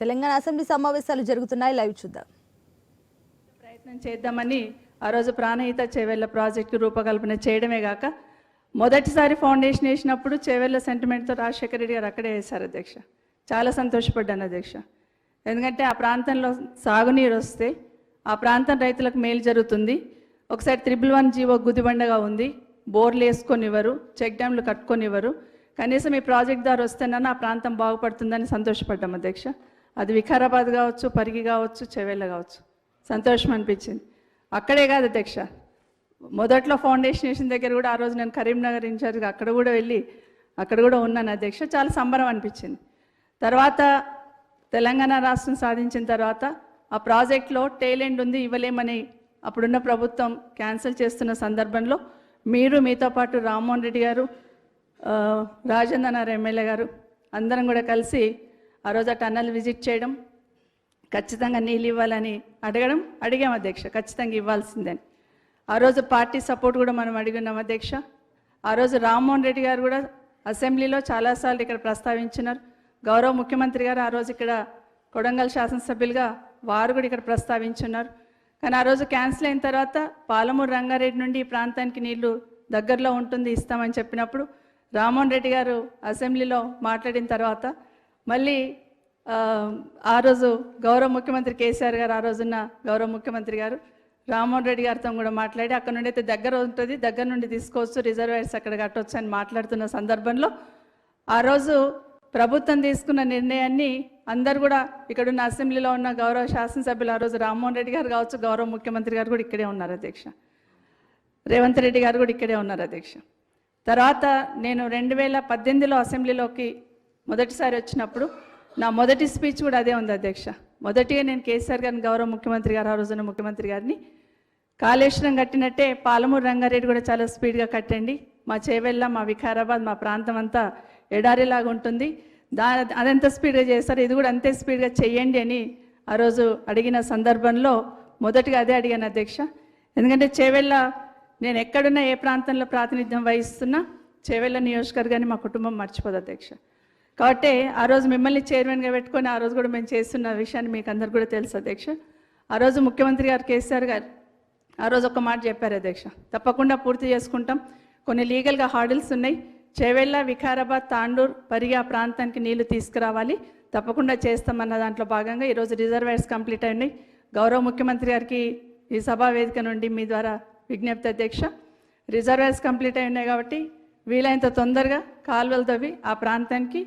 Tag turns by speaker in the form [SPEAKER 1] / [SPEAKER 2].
[SPEAKER 1] Telangana assembly సమావేశాలు జరుగుతున్నాయి. Live చూద్దాం.
[SPEAKER 2] ప్రయత్నం చేద్దామని ఆ రోజు ప్రాణహిత చేవెళ్ళ ప్రాజెక్టు రూపకల్పన చేయడమే కాక మొదటిసారి ఫౌండేషన్ వేసినప్పుడు చేవెళ్ళ సెంటిమెంట్తో రాజశేఖర రెడ్డి గారు అక్కడే వేశారు అధ్యక్ష. చాలా సంతోషపడ్డాను అధ్యక్ష. ఎందుకంటే ఆ ప్రాంతంలో సాగునీరు వస్తే ఆ ప్రాంతం రైతులకు మేలు జరుగుతుంది. ఒకసారి త్రిబుల్ వన్ జీవో గుదిబండగా ఉంది. బోర్లు వేసుకొనివ్వరు చెక్ డ్యామ్లు కట్టుకొనివ్వరు. కనీసం ఈ ప్రాజెక్ట్ ద్వారా వస్తేనన్నా ఆ ప్రాంతం బాగుపడుతుందని సంతోషపడ్డాం అధ్యక్ష. అది వికారాబాద్ కావచ్చు పరిగి కావచ్చు చెవెళ్ళ కావచ్చు. సంతోషం అనిపించింది. అక్కడే కాదు అధ్యక్ష. మొదట్లో ఫౌండేషన్ వేసిన దగ్గర కూడా ఆ రోజు నేను కరీంనగర్ ఇన్ఛార్జ్గా అక్కడ కూడా వెళ్ళి అక్కడ కూడా ఉన్నాను అధ్యక్ష. చాలా సంబరం అనిపించింది. తర్వాత తెలంగాణ రాష్ట్రం సాధించిన తర్వాత ఆ ప్రాజెక్ట్లో టేలెంట్ ఉంది ఇవ్వలేమని అప్పుడున్న ప్రభుత్వం క్యాన్సిల్ చేస్తున్న సందర్భంలో మీరు మీతో పాటు రామ్మోహన్ రెడ్డి గారు ఆ, రాజేంద్ర ఎమ్మెల్యే గారు అందరం కూడా కలిసి ఆ రోజు ఆ టన్నల్ విజిట్ చేయడం ఖచ్చితంగా నీళ్ళు ఇవ్వాలని అడగడం అడిగాం అధ్యక్ష ఖచ్చితంగా ఇవ్వాల్సిందని ఆ రోజు పార్టీ సపోర్ట్ కూడా మనం అడిగినాం అధ్యక్ష. ఆ రోజు రామ్మోహన్ రెడ్డి గారు కూడా అసెంబ్లీలో చాలాసార్లు ఇక్కడ ప్రస్తావించినారు. గౌరవ ముఖ్యమంత్రి గారు ఆ రోజు ఇక్కడ కొడంగల్ శాసనసభ్యులుగా వారు కూడా ఇక్కడ ప్రస్తావించున్నారు. కానీ ఆ రోజు క్యాన్సిల్ అయిన తర్వాత పాలమూరు రంగారెడ్డి నుండి ఈ ప్రాంతానికి నీళ్ళు దగ్గరలో ఉంటుంది ఇస్తామని చెప్పినప్పుడు రామ్మోహన్ రెడ్డి గారు అసెంబ్లీలో మాట్లాడిన తర్వాత మళ్ళీ ఆ, రోజు గౌరవ ముఖ్యమంత్రి కేసీఆర్ గారు ఆ రోజున్న గౌరవ ముఖ్యమంత్రి గారు రామ్మోహన్ రెడ్డి గారితో కూడా మాట్లాడి అక్కడ నుండి అయితే దగ్గర ఉంటుంది దగ్గర నుండి తీసుకోవచ్చు రిజర్వేర్స్ అక్కడ కట్టవచ్చు అని మాట్లాడుతున్న సందర్భంలో ఆ రోజు ప్రభుత్వం తీసుకున్న నిర్ణయాన్ని అందరు కూడా ఇక్కడ ఉన్న అసెంబ్లీలో ఉన్న గౌరవ శాసనసభ్యులు ఆ రోజు రామ్మోహన్ రెడ్డి గారు కావచ్చు గౌరవ ముఖ్యమంత్రి గారు కూడా ఇక్కడే ఉన్నారు అధ్యక్ష. రేవంత్ రెడ్డి గారు కూడా ఇక్కడే ఉన్నారు అధ్యక్ష. తర్వాత నేను రెండు వేల పద్దెనిమిదిలో అసెంబ్లీలోకి మొదటిసారి వచ్చినప్పుడు నా మొదటి స్పీచ్ కూడా అదే ఉంది అధ్యక్ష. మొదటిగా నేను కేసీఆర్ గారిని గౌరవ ముఖ్యమంత్రి గారు ఆ రోజున ముఖ్యమంత్రి గారిని కాళేశ్వరం కట్టినట్టే పాలమూరు రంగారెడ్డి కూడా చాలా స్పీడ్గా కట్టండి. మా చేవెళ్ళ మా వికారాబాద్ మా ప్రాంతం అంతా ఎడారిలాగా ఉంటుంది. దా అదంత స్పీడ్గా చేస్తారు? ఇది కూడా అంతే స్పీడ్గా చేయండి అని ఆ రోజు అడిగిన సందర్భంలో మొదటిగా అదే అడిగాను అధ్యక్ష. ఎందుకంటే చేవెళ్ళ నేను ఎక్కడున్నా ఏ ప్రాంతంలో ప్రాతినిధ్యం వహిస్తున్నా చేవెళ్ళ నియోజకవర్గాన్ని మా కుటుంబం మర్చిపోదు అధ్యక్ష. కాబట్టి ఆ రోజు మిమ్మల్ని చైర్మన్గా పెట్టుకొని ఆ రోజు కూడా మేము చేస్తున్న విషయాన్ని మీకు అందరు కూడా తెలుసు అధ్యక్ష. ఆ రోజు ముఖ్యమంత్రి గారు కేసీఆర్ గారు ఆ రోజు ఒక మాట చెప్పారు అధ్యక్ష. తప్పకుండా పూర్తి చేసుకుంటాం. కొన్ని లీగల్గా హార్డిల్స్ ఉన్నాయి. చేవెళ్ళ వికారాబాద్ తాండూర్ పరిగి ఆ ప్రాంతానికి నీళ్ళు తీసుకురావాలి. తప్పకుండా చేస్తామన్న దాంట్లో భాగంగా ఈరోజు రిజర్వాయర్స్ కంప్లీట్ అయినాయి. గౌరవ ముఖ్యమంత్రి గారికి ఈ సభా వేదిక నుండి మీ ద్వారా విజ్ఞప్తి అధ్యక్ష. రిజర్వాయర్స్ కంప్లీట్ అయి ఉన్నాయి కాబట్టి వీలైనంత తొందరగా కాలువలు తవ్వి ఆ ప్రాంతానికి